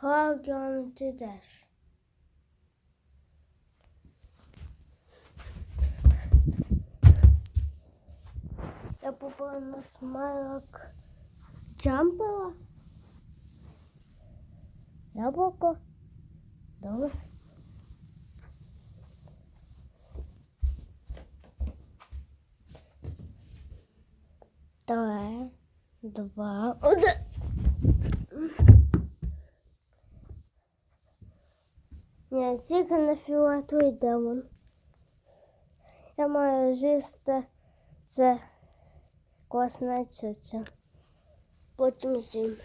Горгон, ти йдеш. Я попала на смайлок джампера. Яблуко. Добре. Три, два, один. Ні, тільки на фіолетовий демон. Я маю з'їсти це класна цюця. Потім з'їм.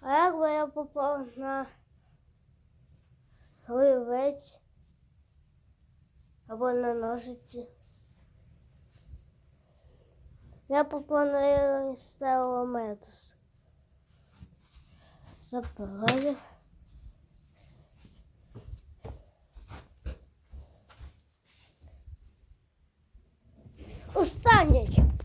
А якби я попав на гливець або на ножиці? Я попав на стелометус. Забираю. Останній.